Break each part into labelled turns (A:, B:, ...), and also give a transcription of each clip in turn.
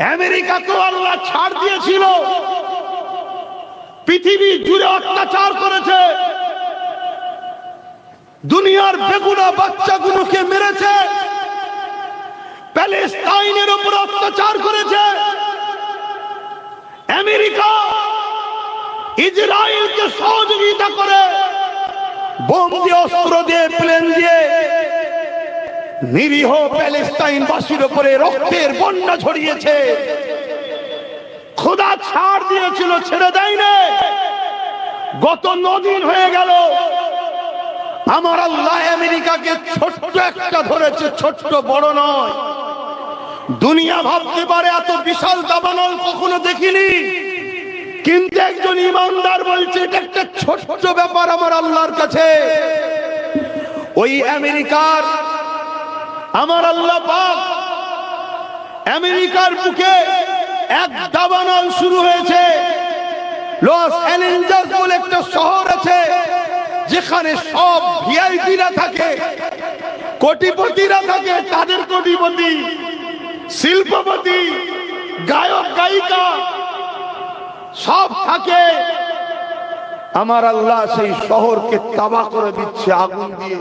A: আমেরিকাকেও আল্লাহ ছাড় দিয়েছিল। পৃথিবী জুড়ে অত্যাচার করেছে। দুনিয়ার বেগুনা বাচ্চাগুলোকে মেরেছে। প্যালেস্তাইনের উপর অত্যাচার করেছে। আমেরিকা ইসরায়েলকে সহযোগিতা করে বোম দিয়ে অস্ত্র দিয়ে, প্লেন দিয়ে নিরীহ প্যালেস্তাইন বাসীর উপরে রক্তের বন্যা ছড়িয়েছে। খোদা ছাড় দিয়েছিল, ছেড়ে দেয়নি। গত নদিন হয়ে গেল। আমার আল্লাহ আমেরিকাকে ছোট্ট একটা ধরেছে, ছোট্ট বড় নয়। দুনিয়া ভাবতে পারে এত বিশাল দাবানল কখনো দেখিনি। কিন্তু একজন ইমানদার বলছে, এটা একটা ছোট্ট ব্যাপার আমার আল্লাহর কাছে। ওই আমেরিকার আমার আল্লাহ পাক আমেরিকার বুকে এক দাবানল শুরু হয়েছে। লস অ্যাঞ্জেলস বলে একটা শহর আছে, যেখানে সব ভিআইপিরা থাকে, কোটিপতিরা থাকে, তাদের কোটিপতি, শিল্পপতি, গায়ক, গায়িকা, সব থাকে। আমার আল্লাহ সেই শহরকে তাবা করে দিচ্ছে, আগুন দিয়ে।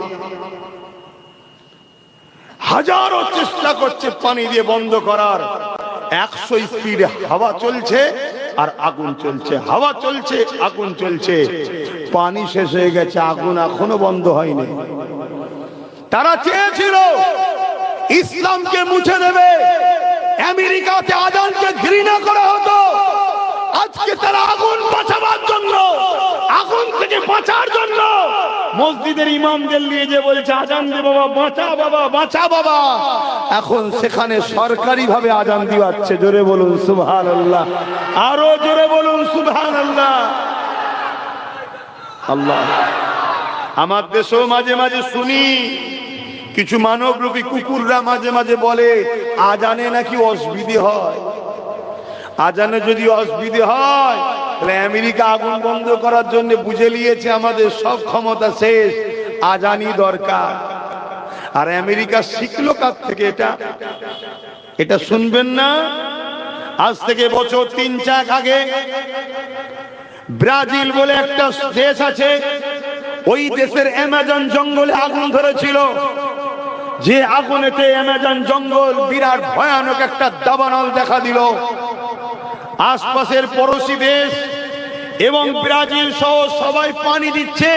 A: হাজারো চেষ্টা করছে পানি দিয়ে বন্ধ করার। একশো স্পিড হাওয়া চলছে আর আগুন চলছে, হাওয়া চলছে, আগুন চলছে। পানি শেষ হয়ে গেছে, আগুন এখনও বন্ধ হয়নি। তারা চেয়েছিল, ইসলামকে মুছে দেবে, আমেরিকাতে আজানকে ঘৃণা করা হতো। আজকে তারা আগুন বাঁচাবার জন্য, আগুন থেকে বাঁচার জন্য মসজিদের ইমামদের নিয়ে যে বলছে, আজান দে বাবা, বাঁচা বাবা বাঁচা বাবা। এখন সেখানে সরকারি ভাবে আজান দিওয়াচ্ছে, জোরে বলুন সুবহান আল্লাহ আরও জোরে বলুন সুবহান আল্লাহ আল্লাহ। আমার দেশেও মাঝে মাঝে শুনি, কিছু মানবরূপী কুকুররা মাঝে মাঝে বলে, আজানে নাকি অসুবিধে হয়? আজানে যদি অসুবিধে হয় তাহলে আমেরিকা আগুন বন্ধ করার জন্য বুঝে নিয়েছে আমাদের সব ক্ষমতা শেষ আজানি দরকার। আর আমেরিকা শিখলো কার থেকে এটা? এটা শুনবেন না? আজ থেকে বছর তিন চার আগে ব্রাজিল বলে একটা দেশ আছে, ওই দেশের অ্যামাজন জঙ্গলে আগুন ধরেছিল। যে আগুনেতে অ্যামাজন জঙ্গল বিরাট ভয়ানক একটা দাবানল দেখা দিল। আশপাশের পড়োশি দেশ এবং ব্রাজিল সহ সবাই পানি দিচ্ছে।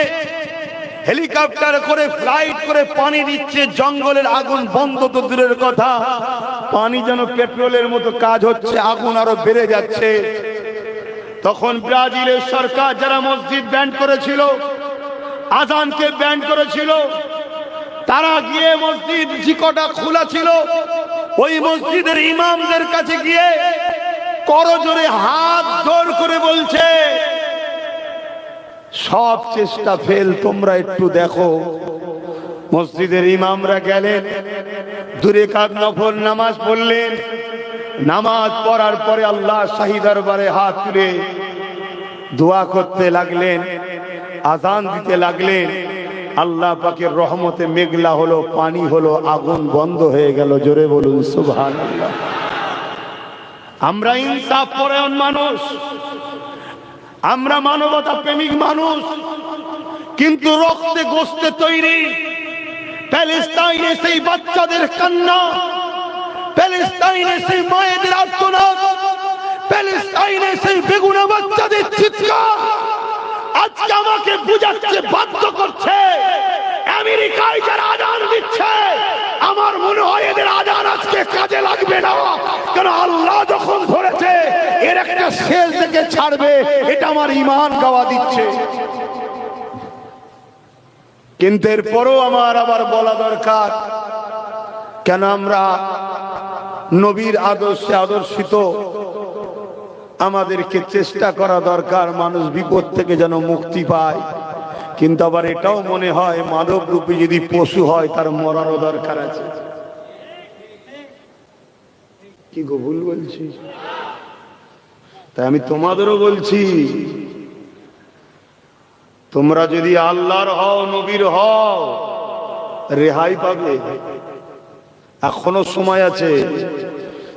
A: হেলিকপ্টার করে, ফ্লাইট করে পানি দিচ্ছে। জঙ্গলের আগুন বন্ধ তো দূরের কথা। পানি যেন পেট্রোলের মতো কাজ হচ্ছে, আগুন আরও বেড়ে যাচ্ছে। তখন ব্রাজিলের সরকার যারা মসজিদ ব্যান্ড করেছিল, আজানকে ব্যান্ড করেছিল, তারা গিয়ে মসজিদ জিকটা খোলা ছিল, ওই মসজিদের ইমামদের কাছে গিয়ে করজোরে হাত জোর করে বলছে সব চেষ্টা ফেল, তোমরা একটু দেখো। মসজিদের ইমামরা গেলেন, দূরে কাদ নফল নামাজ পড়লেন। নামাজ পড়ার পরে আল্লাহ শাহী দরবারে হাত তুলে দোয়া করতে লাগলেন, আজান দিতে লাগলেন। আল্লাহ পাকের রহমতে মেঘলা হলো, পানি হলো, আগুন বন্ধ হয়ে গেল। জোরে বলুন আল্লাহ আমরা ইনসাফ পরায়ণ মানুষ। আমরা মানবতা প্রেমিক মানুষ, কিন্তু রক্তে গোস্তে তৈরি। প্যালেস্তাইনে সেই বাচ্চাদের কান্না, প্যালেস্তাইনে সেই মায়েদের আর্তনাদ, প্যালেস্তাইনে সেই বেগুনা বাচ্চাদের চিৎকার আজকে আমাকে বুঝাচ্ছে, বাধ্য করছে। আমেরিকায় যারা আদান দিচ্ছে, আমার মনে হয় এদের আদান আজকে কাজে লাগবে না। কারণ আল্লাহ যখন ধরেছে, এর একটা শেষ দেখে ছাড়বে, এটা আমার ইমান গাওয়া দিচ্ছে। কিন্তু এরপরও আমার আবার বলা দরকার, কেন আমরা নবীর আদর্শে আদর্শিত? আমাদেরকে চেষ্টা করা দরকার, মানুষ বিপদ থেকে যেন মুক্তি পায়। কিন্তু আবার এটাও মনে হয় মানব রূপে যদি পশু হয়, তার মরারও দরকার আছে। কি গো ভুল বলছি? তাই আমি তোমাদেরও বলছি, তোমরা যদি আল্লাহর হও, নবীর হও, রেহাই পাবে। এখনও সময় আছে।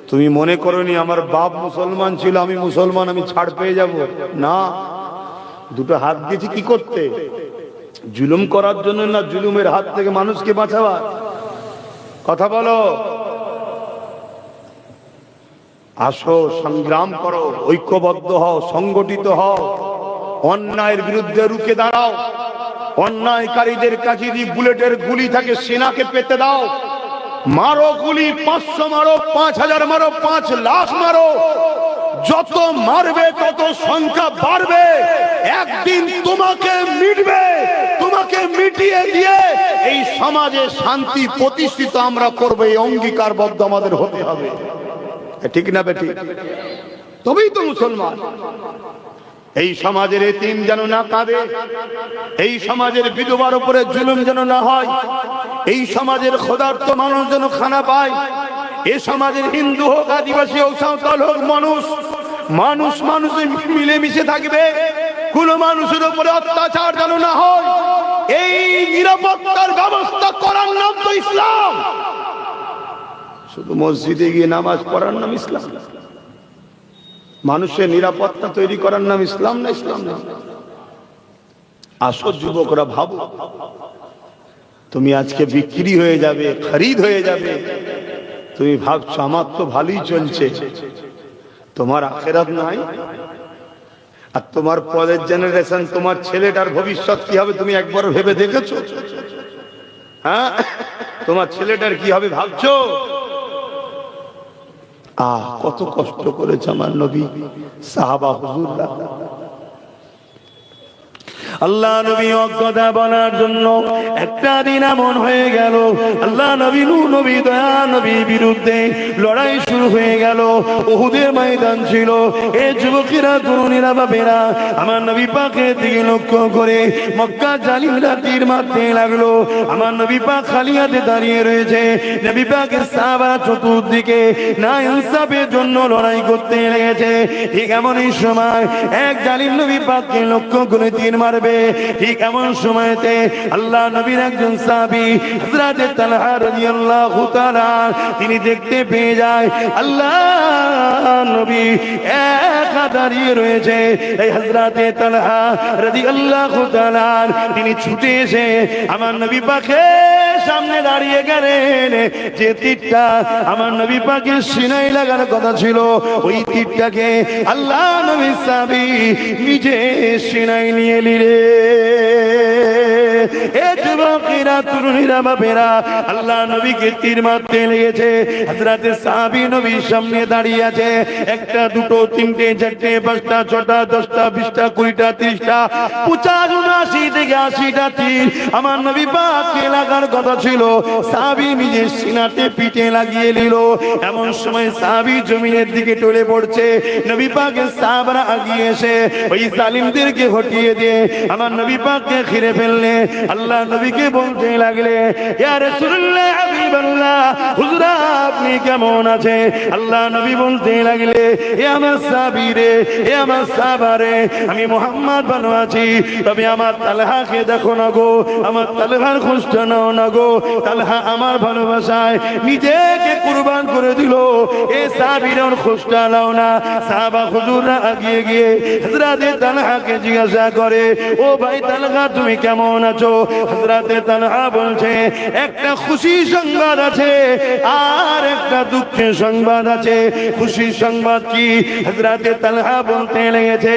A: তুমি মনে করনি আমার বাপ মুসলমান ছিল, আমি মুসলমান, আমি ছাড় পেয়ে যাব? না। দুটো হাত দিয়েছি কি করতে? জুলুম করার জন্য না জুলুমের হাত থেকে মানুষকে বাঁচাবার? কথা বলো। আসো, সংগ্রাম করো, ঐক্যবদ্ধ হও, সংগঠিত হও। অন্যায়ের বিরুদ্ধে রুখে দাঁড়াও। অন্যায়কারীদের কাছে যদি বুলেটের গুলি থাকে, সেনাকে পেতে দাও। মারো গুলি, পাঁচশো মারো, পাঁচ হাজার মারো, পাঁচ লাখ মারো। যত মারবে, তত সংখ্যা বাড়বে। একদিন তোমাকে মিটবে, তোমাকে মিটিয়ে দিয়ে এই সমাজে শান্তি প্রতিষ্ঠিত আমরা করব, এই অঙ্গীকারবদ্ধ আমাদের হতে হবে। ঠিক না বেটি? তবেই তো মুসলমান। এই সমাজের এতিম যেন না কাঁদে, এই সমাজের বিধবার উপরে জুলুম যেন না হয়, এই সমাজের ক্ষুধার্ত মানুষ যেন খানা পায়, এ সমাজের হিন্দু হোক, আদিবাসী হোক, সাঁওতাল হোক, মানুষ মানুষ মানুষে মিলেমিশে থাকবে। কোন মানুষের উপরে অত্যাচার যেন না হয়। এই নিরাপত্তার ব্যবস্থা করার নাম তো ইসলাম। শুধু মসজিদে গিয়ে নামাজ পড়ার নাম ইসলাম। মানুষের নিরাপত্তা তৈরি করার নাম ইসলাম না ইসলাম না? আসো যুবকরা, ভাবো। তুমি আজকে বিক্রি হয়ে যাবে, খরিদ হয়ে যাবে। তুমি ভাবছ আমার তো ভালোই চলছে। তোমার আখেরাত নাই, আর তোমার পরের জেনারেশন তোমার ছেলেটার ভবিষ্যৎ কি হবে তুমি একবার ভেবে দেখেছ? হ্যাঁ? তোমার ছেলেটার কি হবে ভাবছ? আহ, কত কষ্ট করেছে আমার নবী, সাহাবা হুজুররা। আল্লাহ নবী অজ্ঞতা বলার জন্য একটা দিন এমন হয়ে গেল। আল্লাহ নবী নু নবী দয়া নবী বিরুদ্ধে লড়াই শুরু হয়ে গেল। ওহুদের ময়দান ছিল। এ যুবকেরা, তরুণীরা বাবেরা আমার নবী পাকে দিকে লক্ষ্য করে মক্কা জালিমরা তীর মারতে লাগল। আমার নবী পাক খালি হাতে দাঁড়িয়ে রয়েছে। নবী পাকের সাহাবা চতুর্দিকে না ইনসাফের জন্য লড়াই করতে লেগেছে। ঠিক এমনই সময় এক জালিম নবী পাককে লক্ষ্য করে তীর মারবে। ঠিক এমন সময়তে আল্লাহ নবীর একজন সাহাবী হযরতে তালহা রাদিয়াল্লাহু তাআলা, তিনি দেখতে পেয়ে যায়, আল্লাহ নবী একা দাঁড়িয়ে রয়েছে। এই হযরতে তালহা রাদিয়াল্লাহু তাআলা, তিনি ছুটে এসে আমার নবী পাকে সামনে দাঁড়িয়ে গেলেন। যে তীরটা আমার নবী পাকের সিনাই লাগার কথা ছিল, ওই তীরটাকে আল্লাহ নবী সাবি নিজে সিনাই নিয়ে নিলে এ যুবকেরা তরুণীরা বাপেরা আল্লাহ নবীকে তীর মারতে লেগেছে। হাজরাতে সাহাবি নবীর সামনে দাঁড়িয়ে আছে। একটা, দুটো, তিনটে, চারটে, পাঁচটা, ছটা, দশটা, বিশটা, কুড়িটা, তিরিশটা পঁচাশ উনআশি থেকে আশিটা তীর। আমার নবী পাককে লাগার কথা ছিল। সাহাবি নিজের সিনাতে পিঠে লাগিয়ে নিল। এমন সময় সাহাবি জমিনের দিকে টলে পড়ছে। নবী পাকের সাহাবারা আগিয়ে এসে ওই জালিমদেরকে হটিয়ে দিয়ে আমার নবী পাককে ঘিরে ফেললে। আল্লাহ নবীকে বলতে লাগলে ইয়া রাসূলুল্লাহ আপনি কেমন আছে? আল্লাহ নবী বলতে লাগলে, এ আমার সাবিরে এ আমার সাবারে আমি মোহাম্মদ ভালো আছি। তবে আমার তালহাকে দেখো না গো, আমার তালহার খোঁজটা নাও না গো। তালহা আমার ভালোবাসায় নিজেকে কুরবান করে দিল। এ সাবিরের খোঁজটা নাও না। সাহাবা হুজুররা আগিয়ে গিয়ে হযরতে তালহাকে জিজ্ঞাসা করে, ও ভাই তালহা, তুমি কেমন আছো? হযরতে তালহা বলছে, একটা খুশি সংবাদ আছে? আর একটা দুঃখের সংবাদ আছে। খুশি সংবাদ কি? হজরাতে তালহা বলতে লেগেছে,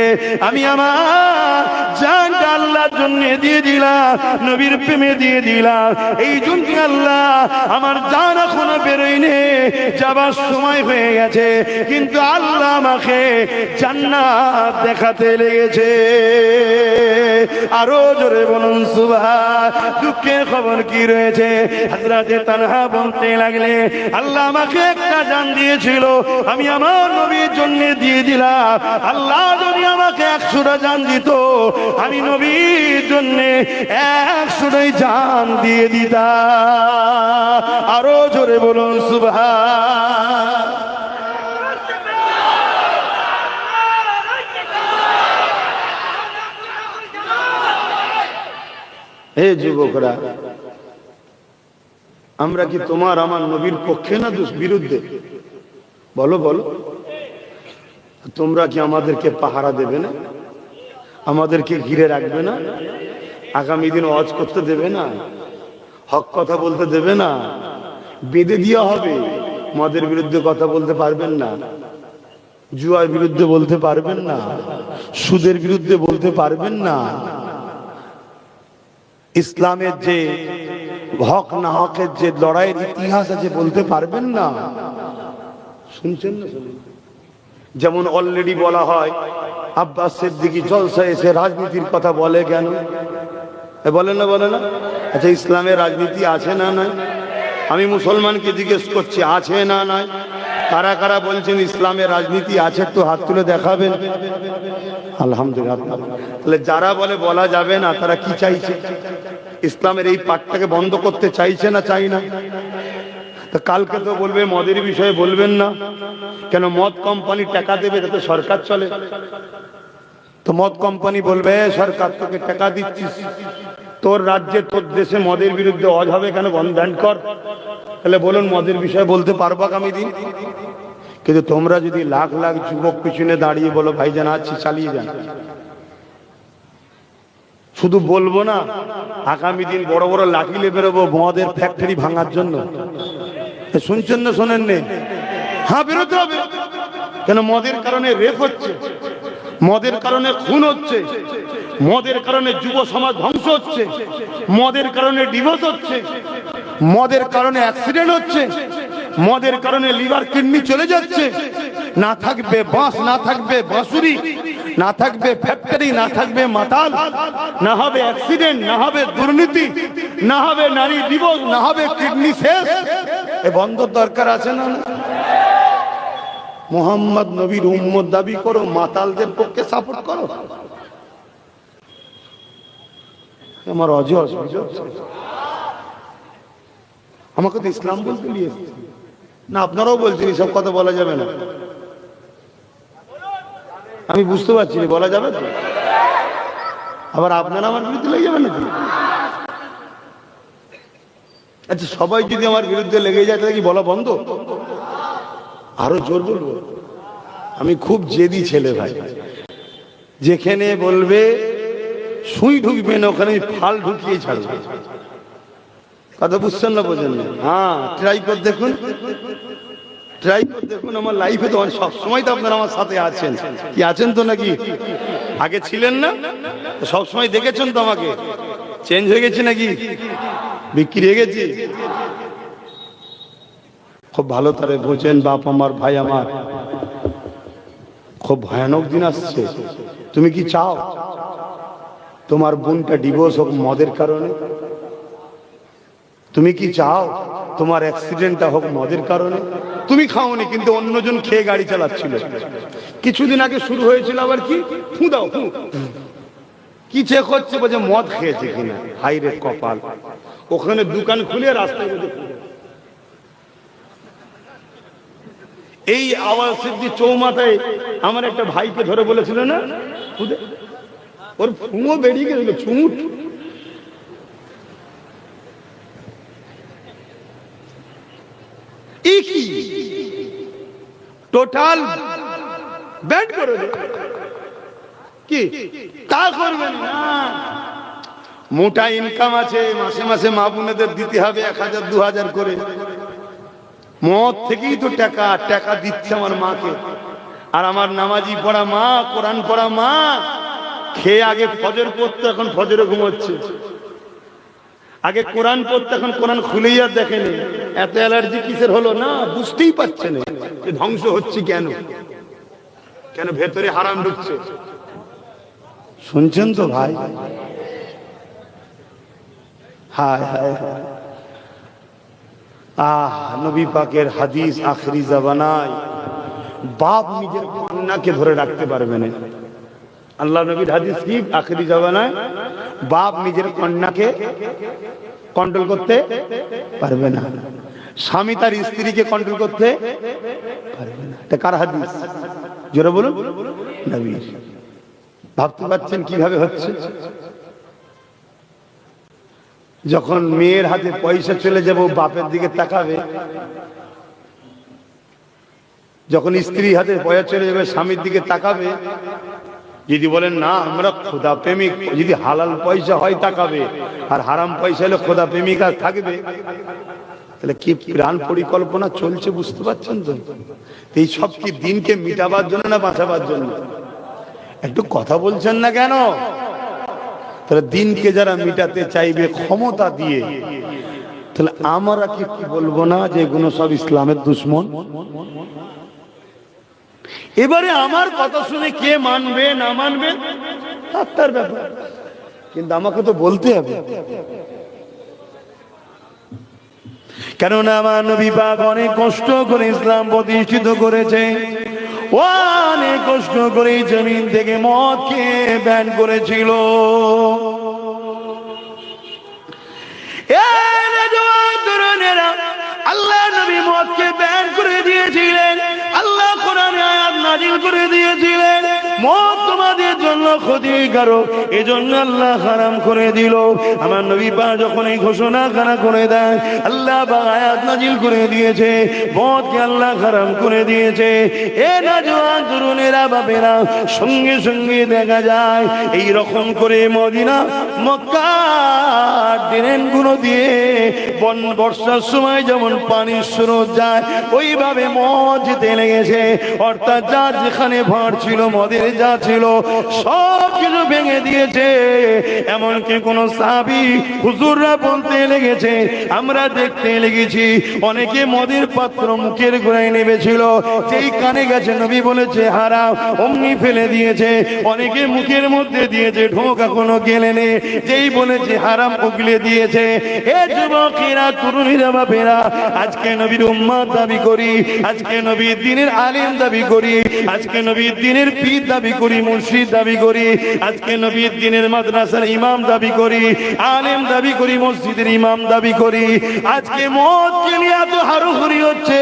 A: আমি আমার জানটা আল্লাহর জন্য দিয়ে দিলাম, নবীর প্রেমে দিয়ে দিলাম। এই জন্য আল্লাহ আমার জান এখনও বেরোয়নি। যাবার সময় হয়ে গেছে, কিন্তু আল্লাহ আমাকে জান্নাত দেখাতে লেগেছে। আরও জোরে বলুন, সুবহান, দুঃখের খবর কি রয়েছে? হাজরাতে তানহা বলতে লাগলে, আল্লাহ আমাকে একটা জান দিয়েছিল, আমি আমার নবীর জন্য দিয়ে দিলাম। আল্লাহ যদি আমাকে একশোটা জান দিত, আমি নবীর জন্য একশোটাই জান দিয়ে দিতাম। আরও জোরে বলুন, সুবহান। হে যুবকরা, আমরা কি তোমার আমার নবীর পক্ষে না বিরুদ্ধে? বলো বলো। তোমরা কি আমাদেরকে পাহারা দেবে না? আমাদেরকে ঘিরে রাখবে না? আগামী দিন অজ করতে দেবে না? হক কথা বলতে দেবে না? বেঁধে দিয়া হবে। মদের বিরুদ্ধে কথা বলতে পারবেন না, জুয়ার বিরুদ্ধে বলতে পারবেন না, সুদের বিরুদ্ধে বলতে পারবেন না। ইসলামের যে হক না হকের যে লড়াইয়ের ইতিহাস আছে বলতে পারবেন না। শুনছেন না যেমন অলরেডি বলা হয়, আব্বাস সিদ্দিকি জলসা এসে রাজনীতির কথা বলে কেন? বলে না বলে না? আচ্ছা ইসলামের রাজনীতি আছে না নাই? আমি মুসলমানকে জিজ্ঞেস করছি আছে না নাই? কারা কারা বলছেন ইসলামের রাজনীতি আছে একটু হাত তুলে দেখাবেন। আলহামদুলিল্লাহ। তাহলে যারা বলে বলা যাবে না তারা কি চাইছে? ইসলামের এই পাঠটাকে বন্ধ করতে চাইছে না চাই না? তা কালকে তো বলবে মদের বিষয়ে বলবেন না। কেন মদ কোম্পানি টাকা দেবে যাতে সরকার চলে। তো মদ কোম্পানি বলবে "এ, সরকার তোকে টাকা দিচ্ছিস তোর রাজ্যে, তোর দেশে মদের বিরুদ্ধে অজ হবে কেন? ব্যান্ড কর। তাহলে বলুন, মদের বিষয়ে বলতে পারব আগামী দিন? কিন্তু তোমরা যদি লাখ লাখ যুবক পিছনে দাঁড়িয়ে বলো, ভাইজান, আছি, চালিয়ে যান। শুধু বলব না, আগামী দিন বড় বড় লাঠি লে বেরোবো মদের ফ্যাক্টরি ভাঙার জন্য। শুনছেন না, শোনেন নে? হ্যাঁ বেরোতে হবে কেন মদের কারণে রেপ হচ্ছে? মদের কারণে খুন হচ্ছে? মদের কারণে যুব সমাজ ধ্বংস হচ্ছে, মদের কারণে ডিভোর্স হচ্ছে, মদের কারণে অ্যাক্সিডেন্ট হচ্ছে, মদের কারণে লিভার কিডনি চলে যাচ্ছে। না থাকবে বাঁশ, না থাকবে বাঁশুরি, না থাকবে ফ্যাক্টরি না থাকবে মাতাল, না হবে অ্যাক্সিডেন্ট না হবে দুর্নীতি, না হবে নারী দিবস না হবে কিডনি শেষ। এ বন্ধ দরকার আছে না? মোহাম্মদ নবীর উম্মত দাবি করো, মাতালদের পক্ষে সাপোর্ট করো। আমার অজ অসুবিধা আমাকে তো ইসলাম বলতে নিয়ে না, আপনারাও বলছেন সব কথা বলা যাবে না। আমি বুঝতে পারছি না, বলা যাবে তো? আবার আপনারা আমার বিরুদ্ধে লেগে যাবেন নাকি? আচ্ছা সবাই যদি আমার বিরুদ্ধে লেগে যায়, তাহলে কি বলা বন্ধ? আরও জোর বলব। আমি খুব জেদি ছেলে ভাই। যেখানে বলবে সুই ঢুকবে না, ওখানে ফাল ঢুকিয়ে ছাড়বো। কথা বুঝছেন না বোঝেন না? হ্যাঁ ট্রাই করে দেখুন। ট্রাই করে দেখুন, আমার লাইফে তো সব সময় তো আপনারা আমার সাথে আছেন। কি আছেন তো নাকি? আগে ছিলেন না? সব সময় দেখেছেন তো আমাকে? চেঞ্জ হয়ে গেছে নাকি? বিক্রি হয়ে গেছি? খুব ভালো তারে বোঝেন বাপ আমার, ভাই আমার। খুব ভয়ানক দিন আসছে। তুমি কি চাও? তোমার বোনটা ডিভোর্স হোক মদের কারণে। তুমি কি চাও তোমার অ্যাক্সিডেন্টটা হোক মদের কারণে? তুমি খাওনি, কিন্তু অন্যজন খেয়ে গাড়ি চালাচ্ছিল। কিছুদিন আগে শুরু হয়েছিল আবার কি? ফু দাও, ফু। কি চেক হচ্ছে বলছে, মদ খেয়েছে কিনা? হাই রে কপাল। ওখানে দোকান খুলে রাস্তায় এই আওয়াজ সিদ্ধি চৌমাথায় আমার একটা ভাইকে ধরে বলেছিল না? ফু দে। ওর ফুঁও বেরিয়ে গেছিল ছুঁট। টোটাল ব্যান্ড করে কি? তা করবেন মোটা ইনকাম আছে, মাসে মাসে মা বোনেদের দিতে হবে এক হাজার, দু হাজার করে। মদ থেকেই তো টাকা টাকা দিচ্ছে আমার মাকে। আর আমার নামাজি পড়া মা, কোরআন পড়া মা খেয়ে আগে ফজর পড়তো, এখন ফজরে ঘুমোচ্ছে। আগে কোরআন পড়তে, এখন কোরআন খুলেই আর দেখেনি। এত অ্যালার্জি কিসের হলো? না, বুঝতেই পারছে না। ধ্বংস হচ্ছে কেন? কেন ভেতরে হারাম ঢুকছে? শুনছেন তো ভাই? হায় হায় আহ, নবী পাকের হাদিস আখরি জাবানায় বাপ নিজের কন্যাকে ধরে রাখতে পারবে না। আল্লাহ নবীর হাদিস কি? আখরি জাবানায় বাপ নিজের কন্যাকে কন্ট্রোল করতে পারবে না। স্বামী তার স্ত্রীকে কন্ট্রোল করতে পারবে না। এটা কার হাদিস? জোরে বলুন। নবীর। ভাবতে পারছেন কীভাবে হচ্ছে? যখন মেয়ের হাতে পয়সা চলে যাব বাপের দিকে তাকাবে। যখন স্ত্রী হাতে পয়সা চলে যাবে, স্বামীর দিকে তাকাবে। যদি বলেন, না, আমরা খোদা প্রেমিক। যদি হালাল পয়সা হয় তাকাবে, আর হারাম পয়সা হলে খোদা প্রেমিক আর থাকবে। তাহলে কি প্রাণ পরিকল্পনা চলছে বুঝতে পারছেন তো? এই সব কি দিনকে মিটাবার জন্য না বাঁচাবার জন্য? একটু কথা বলছেন না কেন? তাহলে দিনকে যারা মিটাতে চাইবে ক্ষমতা দিয়ে, তাহলে আমরা কি বলব না যে এগুলো সব ইসলামের দুশ্মন? এবারে আমার কথা শুনে কে মানবে, না মানবে? তার ব্যাপার। কিন্তু আমাকে তো বলতে হবে। কেননা আমার নবী পাক অনেক কষ্ট করে ইসলাম প্রতিষ্ঠিত করেছে। অনেক কষ্ট করে জমিন থেকে মদ খেয়ে ব্যান করেছিল। আল্লাহ নবী মদকে ব্যান করে দিয়েছিলেন। নাজিল করে দিয়েছিলেন। মদ তোমাদের জন্য ক্ষতিকারক। আল্লাহ হারাম করে দিল। আমার নবী পা যখন এই ঘোষণা করে দেয় আল্লাহ বা আয়াত নাজিল করে দিয়েছে। মদকে আল্লাহ হারাম করে দিয়েছে। এ নজওয়ান তরুণেরা, বাপেরা, সঙ্গে সঙ্গে দেখা যায়, এই রকম করে মদিনা মক্কা ড্রেনগুলো দিয়ে বন বর্ষার সময় যেমন পানির স্রোত যায়, ওইভাবে মদ যেতে লেগেছে। অর্থাৎ যা যেখানে ভাঁড় ছিল, মদের যা ছিল, সব কিছু ভেঙে দিয়েছে। এমনকি কোন সাবি হুজুররা বলতে লেগেছে, আমরা দেখতে লেগেছি, অনেকে মদের পাত্র মুখের গোড়ায় নেমেছিল। যেই কানে গেছে, নবী বলেছে হারাম অমনি ফেলে দিয়েছে। অনেকে মুখের মধ্যে দিয়েছে, ঢোক এখনও গেলে নে। যেই বলেছে, হারাম উগলে দিয়েছে। এ যুবকেরা, তরুণীরা, বাপেরা, আজকে নবীর উম্মাদ দাবি করি, আজকে নবীর দিনের আলিম দাবি করি। আজকে নবীর দিনের পীর দাবি করি, মুর্শিদ দাবি করি। আজকে নবীর দিনের মাদ্রাসার ইমাম দাবি করি, আলেম দাবি করি, মসজিদের ইমাম দাবি করি। আজকে মদকে নিয়ে এত হারুহুরি হচ্ছে,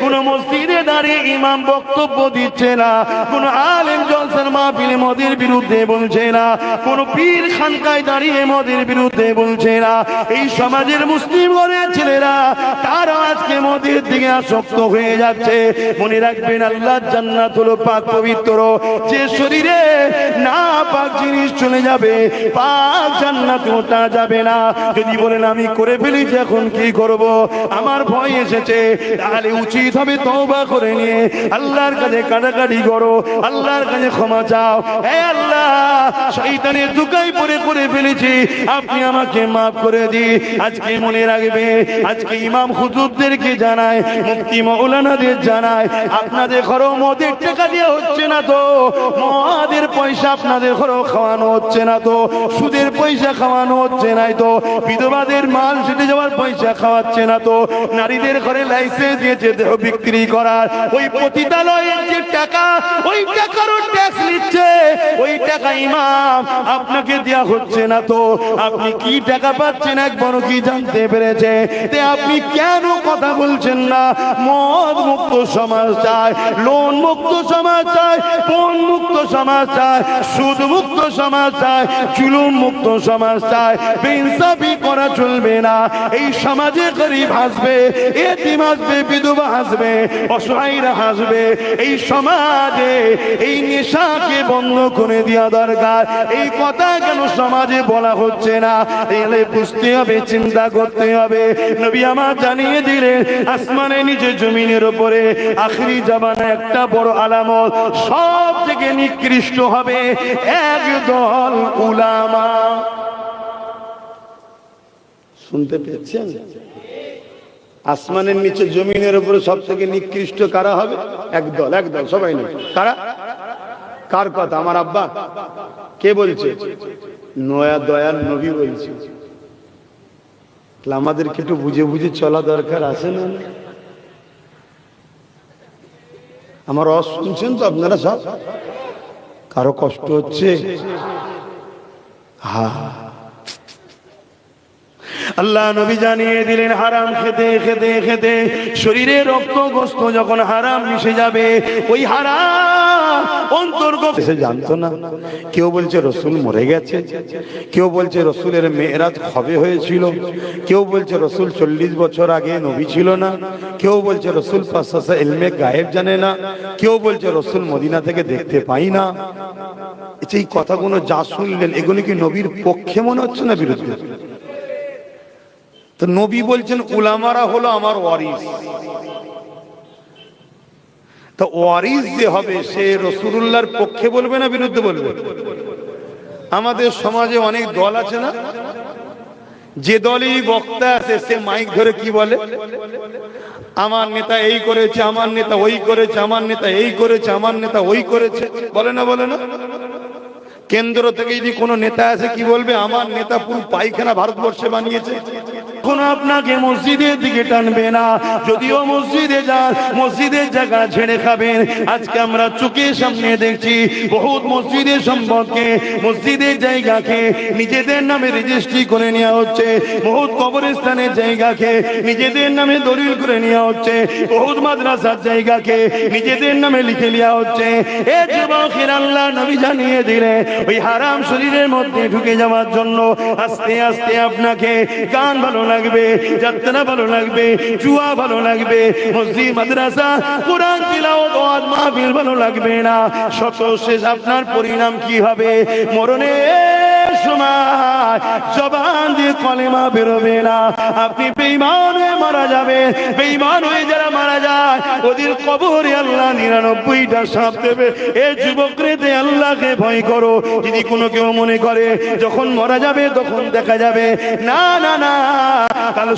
A: কোন মসজিদে দাঁড়িয়ে ইমাম বক্তব্য দিচ্ছে না, কোন আলেম জলসার মাহফিলে মদের বিরুদ্ধে বলছে না, কোন পীর খানকায় দাঁড়িয়ে মদের বিরুদ্ধে বলছে না। এই সমাজের মুসলিম ঘরের ছেলেরা, তারা আজকে মদের দিকে আসক্ত হয়ে যাচ্ছে। মনে রাখবেন আল্লাহ জান্নাত হলো পাক পবিত্র। যে শরীরে না পাক জিনিস চলে যাবে, পাক জান্নাত ওটা যাবে না। যদি বলেন, আমি করে ফেলেছি, এখন কি করব? আমার ভয় এসেছে। তাহলে উচিত হবে তওবা করে নিয়ে। আল্লাহর কাছে কাটাকাটি করো। আল্লাহর কাছে ক্ষমা চাও। হে আল্লাহ, শয়তানের দুকাই পরে করে ফেলেছি। আপনি আমাকে মাফ করে দি আজকে মনে রাখবে, আজকে ইমাম হুজুরদেরকে জানায়, মুফতি মৌলানাদের জানায়, আপনাদের ঘরও মদের টাকা দিয়ে হচ্ছে না তো? মদের পয়সা আপনাদের ঘরও খাওয়ানো হচ্ছে না তো? সুদের পয়সা খাওয়ানো হচ্ছে না তো? বিধবাদের মাল সেটে যাওয়ার পয়সা খাওয়াচ্ছে না তো? নারীদের ঘরে লাইসেন্স দিয়েছে, দেহ বিক্রি করার। ওই পতিতালয়ের যে টাকা, ওই টাকারও ট্যাক্স নিচ্ছে। ওই টাকা ইমাম, আপনাকে দেয়া হচ্ছে না তো? আপনি কি টাকা পাচ্ছেন একবারও কি জানতে পেরেছে? তে আপনি কেন কথা বলছেন না? মদ মুক্ত সমাজ চায় লোন মুক্ত সমাজ চায় পণ মুক্ত সমাজ চায়? সুদ মুক্ত সমাজ চায় চুলুম মুক্ত সমাজ চায়। বেইনসাফি করা চলবে না, এই সমাজে গরিব হাসবে, এতিম হাসবে, বিধবা হাসবে, অসহায়রা হাসবে। এই সমাজে, এই নেশাকে বন্ধ করে দেওয়া দরকার। এই কথা কেন সমাজে বলা হচ্ছে না? এলে বুঝতে হবে, চিন্তা করতে হবে। নবী আমার জানিয়ে দিলেন আসমানের নিচে জমিনের উপরে আখরি জামানা একটা বড় আলামত সব থেকে নিকৃষ্ট হবে একদল উলামা। শুনতে পেয়েছেন? আসমানের নিচে জমিনের উপরে সব থেকে নিকৃষ্ট কারা হবে? একদল একদল, সবাই নেই কারা? কার কথা? আমার আব্বা। কে বলছে? নয়া দয়ার নবী বলছে। আমাদেরকে একটু বুঝে বুঝে চলা দরকার আছে না? আমার রস শুনছেন তো আপনারা সব? কারও কষ্ট হচ্ছে? হা। আল্লাহ নবী জানিয়ে দিলেন, হারাম খেতে খেতে খেতে শরীরে রক্ত গোস্ত যখন হারাম মিশে যাবে, ওই হারাম অন্তর্গত। সে জানতো না। কেউ বলছে রসুল মরে গেছে। কেউ বলছে রসুলের মেয়েরাজ হবে হয়েছিল। কেউ বলছে রসুল চল্লিশ বছর আগে নবী ছিল না। কেউ বলছে রসুল পাশাশা এলমে গায়েব জানে না। কেউ বলছে রসুল মদিনা থেকে দেখতে পাই না। এই কথাগুলো যা শুনলেন, এগুলো কি নবীর পক্ষে মনে হচ্ছে না বিরুদ্ধে? তো নবী বলছেন, উলামারা হলো আমার ওয়ারিস। তো ওয়ারিস যে হবে, সে রসুল্লাহর পক্ষে বলবে না বিরুদ্ধে বলবে? আমাদের সমাজে অনেক দল আছে না? যে দলই বক্তা আছে, সে মাইক ধরে কি বলে? আমার নেতা এই করেছে, আমার নেতা ওই করেছে, আমার নেতা এই করেছে, আমার নেতা ওই করেছে। বলে না বলে না? কেন্দ্র থেকে যদি কোনো নেতা আছে কি বলবে? আমার নেতা পুরো পায়খানা ভারতবর্ষে বানিয়েছে। কোন আপনাকে মসজিদের দিকে টানবে না। যদিও মসজিদে যান, মসজিদের জায়গা ছেড়ে খাবেন। আজকে আমরা চোখের সামনে দেখছি বহুত মসজিদের সম্পদকে, মসজিদের জায়গাকে নিজেদের নামে রেজিস্ট্রি করে নেওয়া হচ্ছে। বহুত কবরস্থানের জায়গাকে নিজেদের নামে দলিল করে নেওয়া হচ্ছে। বহুত মাদ্রাসার জায়গাকে নিজেদের নামে লিখে নেওয়া হচ্ছে। এ যুবকের আল্লাহ নবী জানিয়ে দিলে, ওই হারাম শরীরের মধ্যে ঢুকে যাওয়ার জন্য আস্তে আস্তে আপনাকে গান ভালো লাগবে যাত্রা ভালো লাগবে, জুয়া ভালো লাগবে, মসজিদ, মাদ্রাসা, কোরআন, তিলাওয়াত ওয়াজ মাহফিল ভালো লাগবে না। শত শেষ আপনার পরিণাম কি হবে? মরণের সময় জবান দিয়ে কলেমা বেরোবে না। আপনি বেঈমান হয়ে মারা যাবে বেঈমান হয়ে যারা মারা যায়, ওদের কবরে আল্লাহ নিরানব্বইটা সাপ দেবে। এ যুবক রে আল্লাহকে ভয় করো। যদি কোনো কেউ মনে করে, যখন যাবে, তখন দেখা যাবে, না না না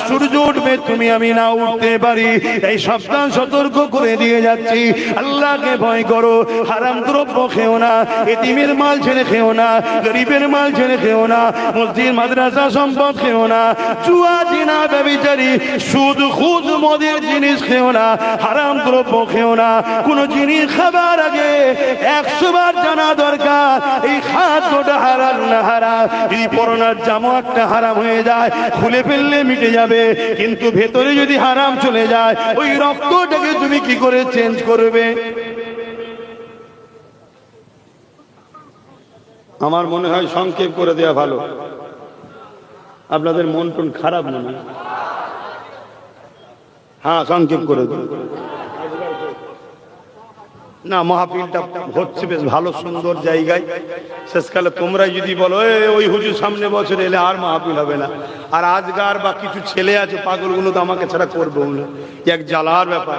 A: সূর্য উঠবে, তুমি আমি না উঠতে পারি। এই সাবধান, সতর্ক করে দিয়ে যাচ্ছি। আল্লাহকে ভয় করো। হারাম দ্রব্য খেও না। এতিমের মাল ছেড়ে খেও না। গরিবের মাল ছেড়ে খেও না, মসজিদ, মাদ্রাসা সম্পদ খেও না চুয়া জিনা, ব্যবিচারী, সুদ খুদ মদের জিনিস খেও না, হারাম দ্রব্য খেও না। কোনো জিনিস খাবার আগে একশো বার জানা দরকার, এই খাদ্যটা হারাম না হারাম যদি পরনার জামা একটা হারাম হয়ে যায়, খুলে ফেললে মিটে যাবে, কিন্তু ভেতরে যদি হারাম চলে যায়, ওই রক্তটাকে তুমি কি করে চেঞ্জ করবে? আমার মনে হয় সংক্ষেপ করে দেওয়া ভালো। আপনাদের মন টন খারাপ মনে হয়? সংক্ষেপ করে দিন। না মাহফিলটা হচ্ছে বেশ ভালো সুন্দর জায়গায়। শেষকালে তোমরা যদি বলো "এ, ওই হুজুর সামনে বছর এলে আর মাহফিল হবে না। আর আজকার বা কিছু ছেলে আছে পাগলগুলো তো আমাকে ছাড়া করবে এক জ্বালার ব্যাপার।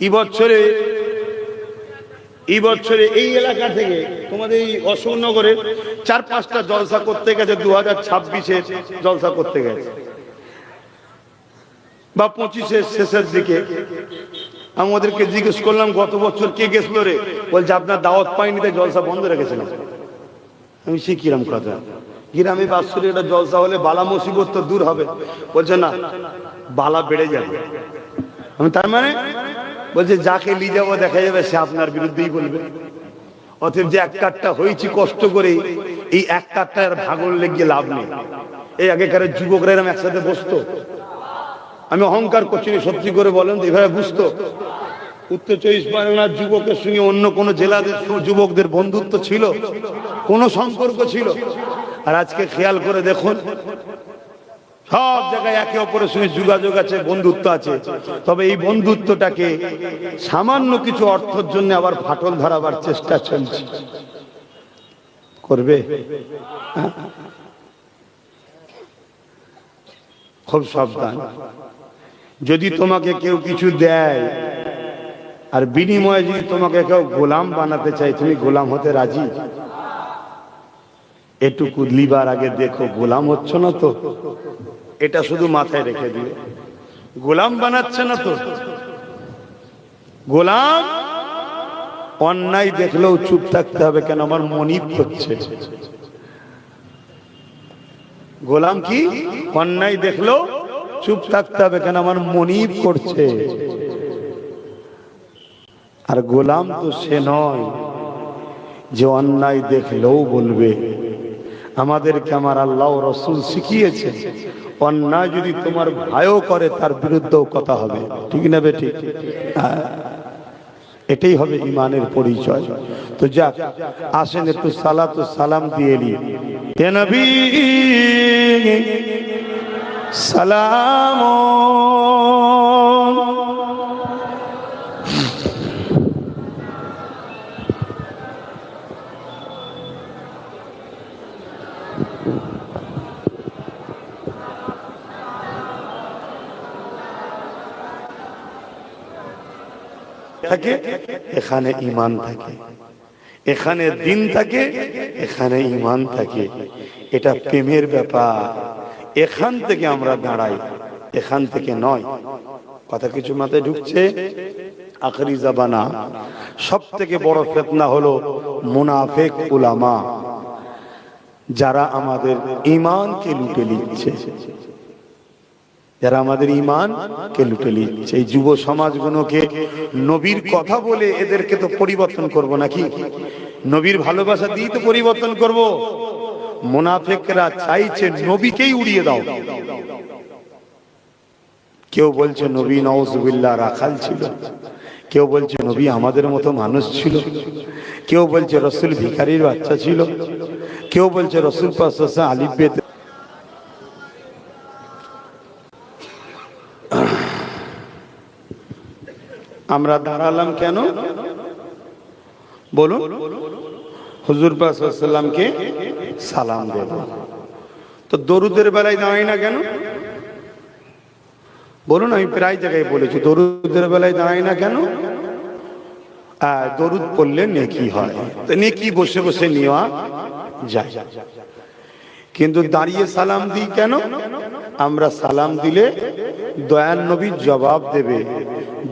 A: এই বছরে এই বছরে এই এলাকা থেকে তোমাদের এই অশোকনগরে চার পাঁচটা জলসা করতে গেছে দু হাজার ছাব্বিশে জলসা করতে গেছে। বা পঁচিশের শেষের দিকে। আমি ওদেরকে জিজ্ঞেস করলাম, গত বছর কে গেছিল রে? বলছে, আপনার দাওয়াত পাইনি, তাই জলসা বন্ধ রেখেছিলাম। আমি, সে কিরম কথা। গ্রামে বাৎসরিক একটা জলসা হলে বালা মুসিবত তো দূর হবে। বলছে, না, বালা বেড়ে যাবে। আমি, তার মানে বলছে, যাকে নিয়ে যাব দেখা যাবে, সে আপনার বিরুদ্ধেই বলবে। অতএব যে এক কাঠটা হয়েছি কষ্ট করে, এই এক কাঠটার ভাগল লেগে লাভ নেই। এই আগেকার যুবকরা এরম একসাথে বসতো। আমি অহংকার করছি সত্যি করে বলেন এভাবে বুঝতো। উত্তর চব্বিশ পরগনার যুবকের সঙ্গে অন্য কোন জেলাদের যুবকদের বন্ধুত্ব ছিল? কোন সম্পর্ক ছিল? আর আজকে খেয়াল করে দেখুন সব জায়গায় একে অপরের সঙ্গে যোগাযোগ আছে, বন্ধুত্ব আছে। তবে এই বন্ধুত্বটাকে সামান্য কিছু অর্থের জন্য আবার ফাটল ধরাবার চেষ্টা চলছে। করবে? খুব সাবধান। যদি তোমাকে কেউ কিছু দেয়, আর বিনিময়ে যদি তোমাকে কেউ গোলাম বানাতে চাই তুমি গোলাম হতে রাজি? এটুকু লিবার আগে দেখো, গোলাম হচ্ছ না তো? এটা শুধু মাথায় রেখে দিও। গোলাম বানাচ্ছে না তো? গোলাম? অন্যায় দেখলেও চুপ থাকতে হবে কেন? আমার মনিব হচ্ছে। গোলাম কি? অন্যায় দেখলেও চুপ থাকতে হবে কেন? আমার মনিব করছে। আর গোলাম তো সে নয় যে অন্যায় দেখলেও বলবে। আমাদেরকে আমার আল্লাহ রসুল শিখিয়েছে অন্যায় যদি তোমার ভাইও করে, তার বিরুদ্ধেও কথা হবে। ঠিক না বেটি হ্যাঁ। এটাই হবে ইমানের পরিচয়। তো যাক, আসেন একটু সালাত সালাম দিয়ে নিয়ে সালাম থাকে, এখানে ইমান থাকে। এখানে দিন থাকে, এখানে ইমান থাকে। এটা প্রেমের ব্যাপার। এখান থেকে আমরা দাঁড়াই, এখান থেকে নয়। কথা কিছু মাথায় ঢুকছে? আখরি জাবানা। সব থেকে বড় ফেতনা হলো মুনাফেক উলামা। যারা আমাদের ইমানকে লুটে নিচ্ছে। যারা আমাদের ইমান কে লুটে নিচ্ছে। এই যুব সমাজগুলোকে নবীর কথা বলে এদেরকে তো পরিবর্তন করব নাকি? নবীর ভালোবাসা দিয়ে তো পরিবর্তন করব। মোনাফেকরা চাইছে নবীকেই উড়িয়ে দাও। কেউ বলছে, নবী নওজুবিল্লাহ রাখাল ছিল। কেউ বলছে, নবী আমাদের মতো মানুষ ছিল। কেউ বলছে, রসুল ভিখারির বাচ্চা ছিল। কেউ বলছে, রসুল পাশা আলিফ আমরা দাঁড়ালাম কেন? বলুন। হুজুর পাশাল্লামকে সালাম দেব। তো দরুদের বেলায় দাঁড়াই না কেন? বলুন, আমি প্রায় জায়গায় বলেছি, দরুদের বেলায় দাঁড়াই না কেন? দরুদ পড়লে নেকি হয়। তো নেকি বসে বসে নেওয়া যায়। কিন্তু দাঁড়িয়ে সালাম দিই কেন? আমরা সালাম দিলে দয়ান নবী জবাব দেবে।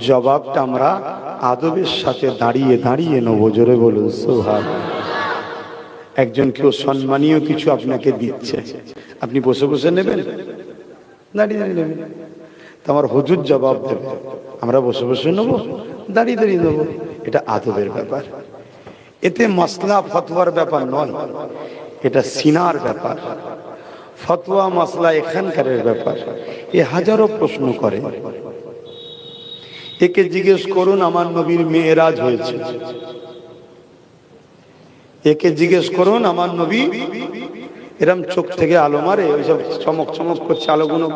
A: জবাবটা আমরা আদবের সাথে দাঁড়িয়ে দাঁড়িয়ে নেব। জোরে বলুন সোহাগ একজন কেউ সম্মানীয় কিছু আপনাকে দিচ্ছে। আপনি বসে বসে নেবেন? দাঁড়িয়ে দাঁড়িয়ে নেবেন। তো আমার হুজুর জবাব দেবে। আমরা বসে বসে নেব, দাঁড়িয়ে দাঁড়িয়ে নেব। এটা আদবের ব্যাপার। এতে মশলা ফতোয়ার ব্যাপার নয়। এটা সিনার ব্যাপার। ফতোয়া মশলা এখানকারের ব্যাপার। এ হাজারো প্রশ্ন করে। একে জিজ্ঞেস করুন, আমার নবীর মেয়েরাজ হয়েছে। একে জিজ্ঞেস করুন, আমার নবী এরম চোখ থেকে আলো মারে, ওইসব চমক চমক করছে আলোগুলো।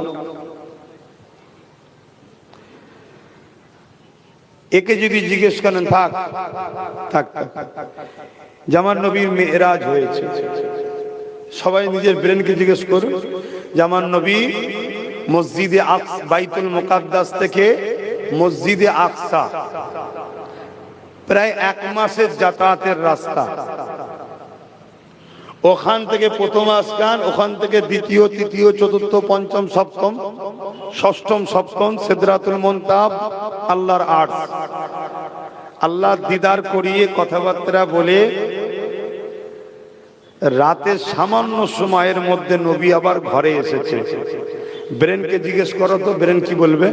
A: একে যদি জিজ্ঞেস করেন, থাক থাক। জামান নবীর মেয়েরাজ হয়েছে। সবাই নিজের ব্রেনকে জিজ্ঞেস করুন জামান নবী মসজিদে বাইতুল মুকাদ্দাস থেকে মসজিদে আকসা। প্রায় এক মাসের যাতায়াতের রাস্তা। ওখান থেকে প্রথম আসকান ওখান থেকে দ্বিতীয়, তৃতীয়, চতুর্থ, পঞ্চম, সপ্তম, ষষ্ঠম, সপ্তম, সিদরাতুল মন্তাব, আল্লাহর আট আল্লাহ দিদার করিয়ে কথাবার্তা বলে রাতের সামান্য সময়ের মধ্যে নবী আবার ঘরে এসেছে। ব্রেনকে জিজ্ঞেস করো তো, ব্রেন কি বলবে?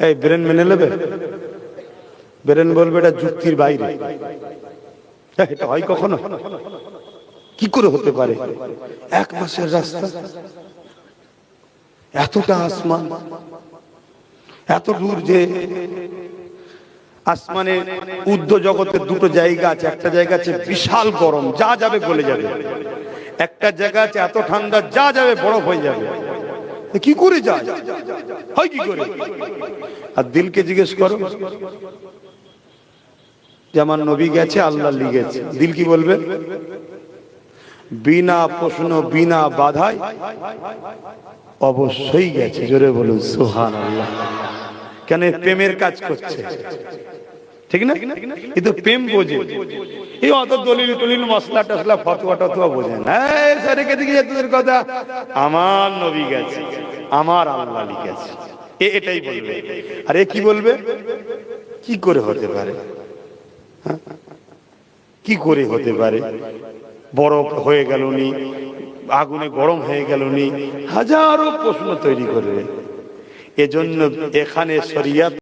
A: এই ব্রেন মেনে নেবে? ব্রেন বলবে এটা যুক্তির বাইরে। হ্যাঁ, এটা হয় কখনো? কি করে হতে পারে? এক মাসের রাস্তা। এতটা আসমান। এত দূর যে আসমানে উর্ধ্ব জগতের দুটো জায়গা আছে। একটা জায়গা আছে বিশাল গরম যা যাবে গলে যাবে। একটা জায়গা আছে এত ঠান্ডা যা যাবে বরফ হয়ে যাবে। কি করে যায়? হয় কি করে? আর দিলকে জিজ্ঞেস করো। যেমন নবী গেছে, আল্লাহ লিগেছে দিল কি বলবে? বিনা প্রশ্ন, বিনা বাধায় অবশ্যই গেছে। জোরে বলুন সুহান আল্লাহ কেন প্রেমের কাজ করছে? ঠিক না? কিন্তু প্রেম বোঝে। এই অত দলিল টলিল মশলা টসলা, ফতোয়া টতোয়া বোঝে না। স্যার রেখে দিকে তোদের কথা? আমার নবী গেছে, আমার আল্লাহ লিখেছে। এ এটাই বলবে। আর এ কি বলবে? কি করে হতে পারে? হ্যাঁ? কি করে হতে পারে? বরফ হয়ে গেল নি, আগুনে গরম হয়ে গেল নি, হাজারো প্রশ্ন তৈরি করবে। এজন্য এখানে শরিয়াত